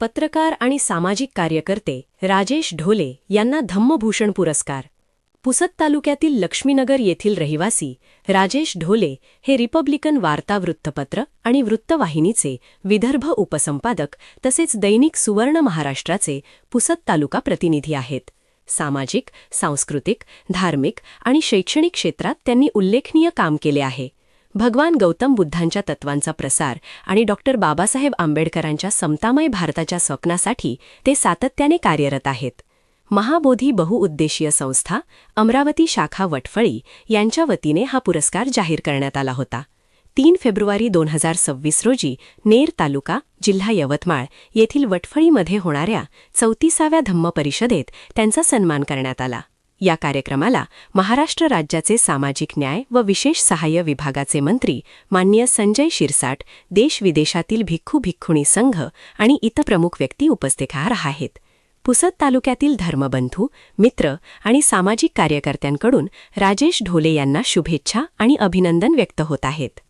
पत्रकार आणि सामाजिक कार्यकर्ते राजेश ढोले यांना धम्मभूषण पुरस्कार. पुसद तालुक्यातील लक्ष्मीनगर येथील रहिवासी राजेश ढोले हे रिपब्लिकन वार्ता वृत्तपत्र आणि वृत्तवाहिनीचे विदर्भ उपसंपादक तसेच दैनिक सुवर्ण महाराष्ट्राचे पुसद तालुका प्रतिनिधी आहेत. सामाजिक सांस्कृतिक धार्मिक आणि शैक्षणिक क्षेत्रात त्यांनी उल्लेखनीय काम केले आहे. भगवान गौतम बुद्धांच्या तत्वांचा प्रसार आणि डॉक्टर बाबासाहेब आंबेडकरांच्या समतामय भारताच्या स्वप्नासाठी ते सातत्याने कार्यरत आहेत. महाबोधी बहुउद्देशीय संस्था अमरावती शाखा वटफळी यांच्या वतीने हा पुरस्कार जाहीर करण्यात आला होता. तीन फेब्रुवारी दोन हजार सव्वीस रोजी नेर तालुका जिल्हा यवतमाळ येथील वटफळीमध्ये होणाऱ्या चौतीसाव्या धम्म परिषदेत त्यांचा सन्मान करण्यात आला. या कार्यक्रमाला महाराष्ट्र राज्याचे सामाजिक न्याय व विशेष सहाय्य विभागाचे मंत्री मान्य संजय शिरसाट देश विदेशातील भिक्खू भिक्खुणी संघ आणि इतर प्रमुख व्यक्ती उपस्थित आहेत. पुसद तालुक्यातील धर्मबंधू मित्र आणि सामाजिक कार्यकर्त्यांकडून राजेश ढोले यांना शुभेच्छा आणि अभिनंदन व्यक्त होत आहेत.